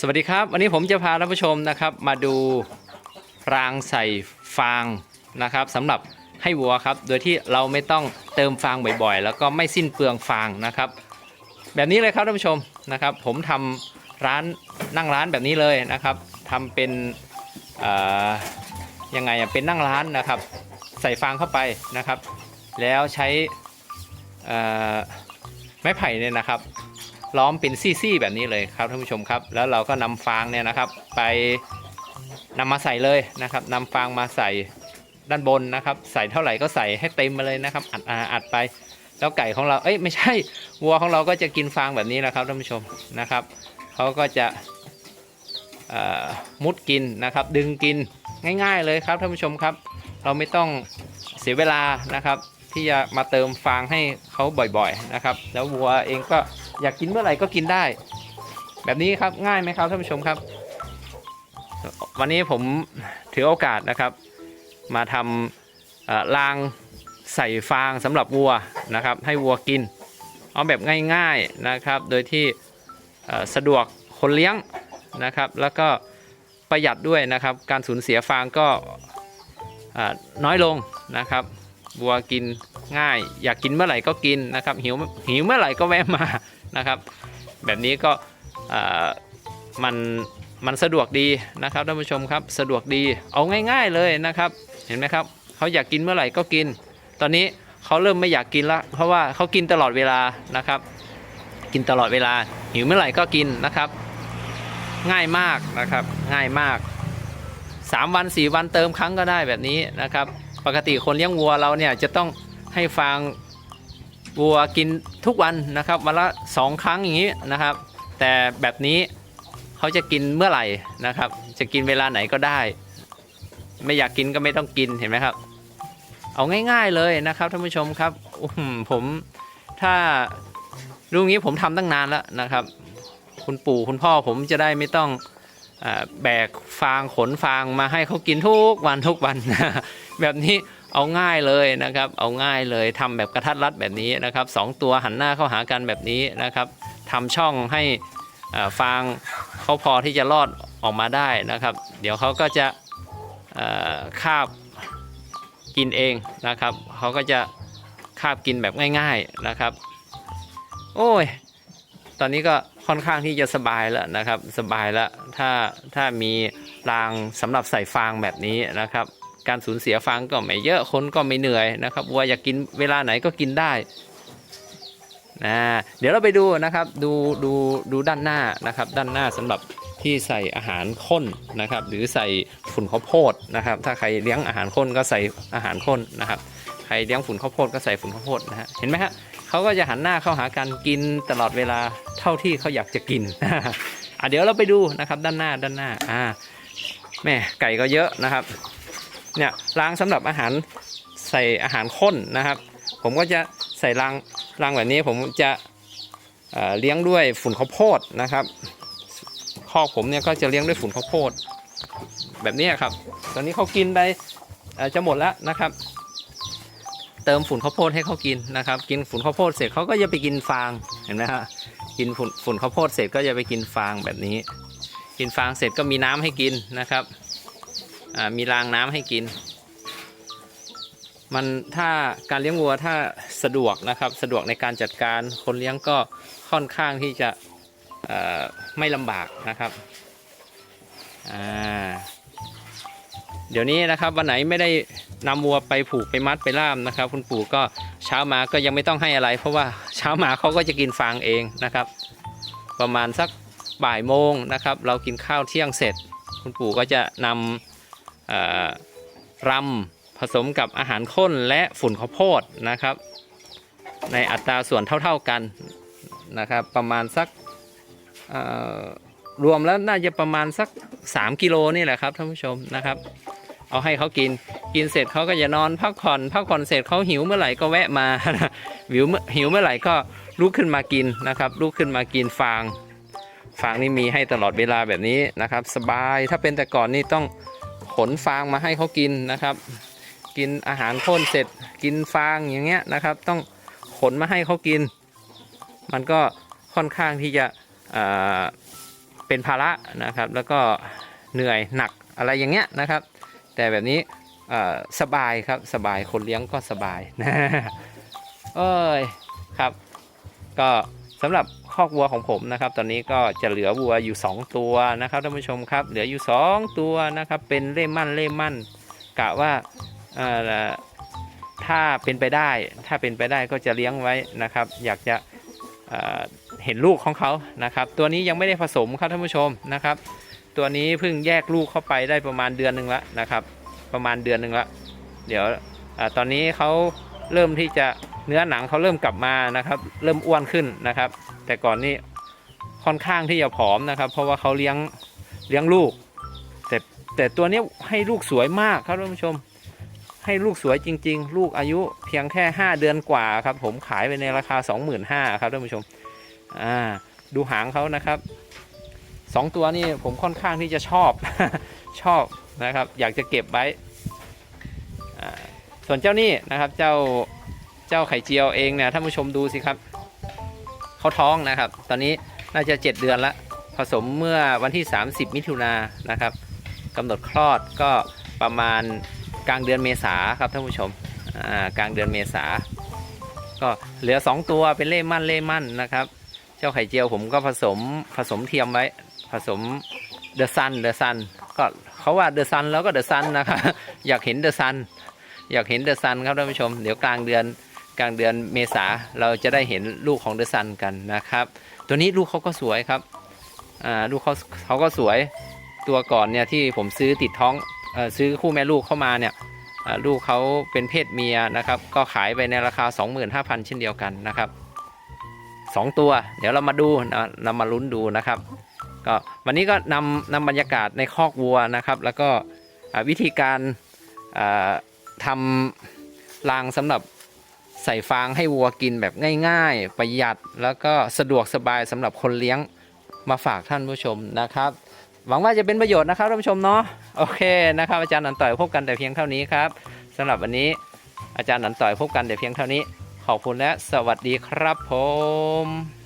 สวัสดีครับ วันนี้ผมจะพาท่านผู้ชมนะครับ มาดูรางใส่ฟางนะครับสำหรับให้วัวครับ โดยที่เราไม่ต้องเติมฟางบ่อยๆ แล้วก็ไม่สิ้นเปลืองฟางนะครับ แบบนี้เลยครับท่านผู้ชมนะครับ ผมทำร้านนั่งร้านแบบนี้เลยนะครับทำเป็นยังไงเป็นนั่งร้านนะครับ ใส่ฟางเข้าไปนะครับ แล้วใช้ไม้ไผ่เนี่ยนะครับ ล้อมเป็นซี่ๆแบบนี้เลยครับท่านผู้ชมครับ แล้วเราก็นำฟางเนี่ยนะครับ ไปนำมาใส่เลยนะครับนำฟางมาใส่ด้านบนนะครับ ใส่เท่าไหร่ก็ใส่ให้เต็มมาเลยนะครับ อัดอัดไป แล้วไก่ของเราเอ้ยไม่ใช่วัวของเราก็จะกินฟางแบบนี้แหละครับท่านผู้ชมนะครับเขาก็จะมุดกินนะครับ ดึงกินง่ายๆเลยครับท่านผู้ชมครับ เราไม่ต้องเสียเวลานะครับ ที่จะมาเติมฟางให้เขาบ่อยๆนะครับ แล้ววัวเองก็ อยากกินเมื่อไหร่ก็กินได้ แบบนี้ครับง่ายไหมครับท่านผู้ชมครับ วันนี้ผมถือโอกาสนะครับ มาทำรางใส่ฟางสำหรับวัวนะครับ ให้วัวกิน เอาแบบง่ายๆนะครับ โดยที่สะดวกคนเลี้ยงนะครับ แล้วก็ประหยัดด้วยนะครับ การสูญเสียฟางก็น้อยลงนะครับวัวกินง่าย อยากกินเมื่อไหร่ก็กินนะครับหิวหิวเมื่อไหร่ก็แวะมา นะครับ แบบนี้ก็มันมันสะดวกดีนะครับท่านผู้ชมครับสะดวกดีเอาง่าย ๆเลยนะครับเห็นไหมครับเขาอยากกินเมื่อไหร่ก็กิน ตอนนี้เขาเริ่มไม่อยากกินละเพราะว่าเขากินตลอดเวลานะครับ กินตลอดเวลาหิวเมื่อไหร่ก็กินนะครับ ง่ายมากนะครับง่ายมาก 3 วัน 4 วันเติมครั้งก็ได้แบบนี้นะครับ ปกติคนเลี้ยงวัวเราเนี่ยจะต้องให้ฟาง วัวกินทุกวันนะครับวันละ2ครั้งอย่างนี้นะครับ แต่แบบนี้เขาจะกินเมื่อไหร่นะครับ จะกินเวลาไหนก็ได้ ไม่อยากกินก็ไม่ต้องกินเห็นไหมครับ เอาง่าย ๆเลยนะครับท่านผู้ชมครับผมถ้ารู้งี้ผมทำตั้งนานแล้วนะครับ คุณปู่คุณพ่อผมจะได้ไม่ต้องอแบกฟางขนฟางมาให้เขากินทุกวันทุกวัน แบบนี้ เอาง่ายเลยนะครับ เอาง่ายเลยทำแบบกระทัดรัดแบบนี้นะครับสองตัวหันหน้าเข้าหากันแบบนี้นะครับทำช่องให้ฟางเขาพอที่จะรอดออกมาได้นะครับ เดี๋ยวเขาก็จะคาบกินเองนะครับเขาก็จะคาบกินแบบง่าย ๆนะครับ โอ้ย ตอนนี้ก็ค่อนข้างที่จะสบายแล้วนะครับ สบายแล้วถ้าถ้ามีรางสำหรับใส่ฟางแบบนี้นะครับ การสูญเสียฟางก็ไม่เยอะคนก็ไม่เหนื่อยนะครับวัวอยากกินเวลาไหนก็กินได้นะเดี๋ยวเราไปดูนะครับดูดูดูด้านหน้านะครับ ด้านหน้าสำหรับที่ใส่อาหารข้นนะครับ หรือใส่ฝุ่นข้าวโพดนะครับ ถ้าใครเลี้ยงอาหารข้นก็ใส่อาหารข้นนะครับใครเลี้ยงฝุ่นข้าวโพดก็ใส่ฝุ่นข้าวโพดนะฮะเห็นไหมฮะเขาก็จะหันหน้าเข้าหากันกินตลอดเวลาเท่าที่เขาอยากจะกินอะเดี๋ยวเราไปดูนะครับด้านหน้าด้านหน้าอ่าแม่ไก่ก็เยอะนะครับ เนี่ยรางสำหรับอาหารใส่อาหารข้นนะครับ ผมก็จะใส่รางรางแบบนี้ผมจะเเลี้ยงด้วยฝุ่นข้าวโพดนะครับคอกผมเนี่ยก็จะเลี้ยงด้วยฝุ่นข้าวโพด แบบนี้ครับ ตอนนี้เขากินไปจะหมดแล้วนะครับ เติมฝุ่นข้าวโพดให้เขากินนะครับ กินฝุ่นข้าวโพดเสร็จเขาก็จะไปกินฟางเห็นไหมฮะกินฝุ่นฝุ่นข้าวโพดเสร็จก็จะไปกินฟางแบบนี้ กินฟางเสร็จก็มีน้ำให้กินนะครับ มีรางน้ำให้กิน มันถ้าการเลี้ยงวัวถ้าสะดวกนะครับสะดวกในการจัดการคนเลี้ยงก็ค่อนข้างที่จะไม่ลำบากนะครับเดี๋ยวนี้นะครับวันไหนไม่ได้นำวัวไปผูกไปมัดไปล่ามนะครับ คุณปู่ก็เช้ามาก็ยังไม่ต้องให้อะไร เพราะว่าเช้ามาเขาก็จะกินฟางเองนะครับ ประมาณสักบ่ายโมงนะครับ เรากินข้าวเที่ยงเสร็จ คุณปู่ก็จะนำเอ่อ รำผสมกับอาหารข้นและฝุ่นข้าวโพดนะครับ ในอัตราส่วนเท่าๆกันนะครับ ประมาณสักรวมแล้วน่าจะประมาณสัก 3 กิโลนี่แหละครับท่านผู้ชมนะครับ เอาให้เขากินกินเสร็จเขาก็จะนอนพักผ่อนพักผ่อนเสร็จเขาหิวเมื่อไหร่ก็แวะมาหิวเมื่อหิวเมื่อไหร่ก็ลุกขึ้นมากินนะครับลุกขึ้นมากินฟางฟางนี่มีให้ตลอดเวลาแบบนี้นะครับ สบายถ้าเป็นแต่ก่อนนี่ต้อง ขนฟางมาให้เขากินนะครับ กินอาหารข้นเสร็จกินฟางอย่างเงี้ยนะครับ ต้องขนมาให้เขากิน มันก็ค่อนข้างที่จะเเป็นภาระนะครับ แล้วก็เหนื่อยหนักอะไรอย่างเงี้ยนะครับ แต่แบบนี้สบายครับสบายคนเลี้ยงก็สบายนะเอ้ยครับ ก็ สำหรับคอกวัวของผมนะครับ ตอนนี้ก็จะเหลือวัวอยู่ 2 ตัวนะครับท่านผู้ชมครับ เหลืออยู่ 2 ตัวนะครับ เป็นเล่มั่นเล่มั่นกะว่าถ้าเป็นไปได้ ถ้าเป็นไปได้ก็จะเลี้ยงไว้นะครับ อยากจะเห็นลูกของเขานะครับ ตัวนี้ยังไม่ได้ผสมครับท่านผู้ชมนะครับ ตัวนี้เพิ่งแยกลูกเข้าไปได้ประมาณเดือนหนึ่งแล้วนะครับ ประมาณเดือนหนึ่งแล้วเดี๋ยวอตอนนี้เขาเริ่มที่จะ เนื้อหนังเขาเริ่มกลับมานะครับ เริ่มอ้วนขึ้นนะครับ แต่ก่อนนี่ค่อนข้างที่จะผอมนะครับ เพราะว่าเขาเลี้ยงเลี้ยงลูก แต่แต่ตัวนี้ให้ลูกสวยมากครับท่านผู้ชม ให้ลูกสวยจริง ๆ ลูกอายุเพียงแค่ 5 เดือนกว่าครับ ผมขายไปในราคา 25,000ครับท่านผู้ชมอ่าดูหางเขานะครับสองตัวนี่ผมค่อนข้างที่จะชอบชอบนะครับ อยากจะเก็บไว้ส่วนเจ้านี่นะครับเจ้า เจ้าไข่เจียวเองเนี่ยท่านผู้ชมดูสิครับเขาท้องนะครับ ตอนนี้น่าจะ 7 เดือนละผสมเมื่อวันที่ 30 มิถุนานะครับกำหนดคลอดก็ประมาณกลางเดือนเมษาครับท่านผู้ชมกลางเดือนเมษาก็เหลือ 2 ตัวเป็นเล่มั่นเล่มั่นนะครับ เจ้าไข่เจียวผมก็ผสมผสมเทียมไว้ผสมเดอะซันเดอะซันก็เขาว่าเดอะซันแล้วก็เดอะซันนะครับอยากเห็นเดอะซันอยากเห็นเดอะซันครับท่านผู้ชม เดี๋ยวกลางเดือน กลางเดือนเมษาเราจะได้เห็นลูกของเดอะซันกันนะครับ ตัวนี้ลูกเขาก็สวยครับลูกเขาเขาก็สวยตัวก่อนเนี่ยที่ผมซื้อติดท้องอซื้อคู่แม่ลูกเข้ามาเนี่ยลูกเขาเป็นเพศเมียนะครับ ก็ขายไปในราคา 25,000 เช่นเดียวกันนะครับสองตัว เดี๋ยวเรามาดูนะเรามาลุ้นดูนะครับก็วันนี้ก็นำนำบรรยากาศในคอกวัวนะครับ แล้วก็วิธีการทำรางสำหรับ ใส่ฟางให้วัวกินแบบง่ายๆ ประหยัดแล้วก็สะดวกสบายสำหรับคนเลี้ยงมาฝากท่านผู้ชมนะครับ หวังว่าจะเป็นประโยชน์นะครับท่านผู้ชมเนาะโอเคนะครับอาจารย์หนันต่อยพบกันแต่เพียงเท่านี้ครับสำหรับวันนี้อาจารย์หนันต่อยพบกันแต่เพียงเท่านี้ ขอบคุณและสวัสดีครับผม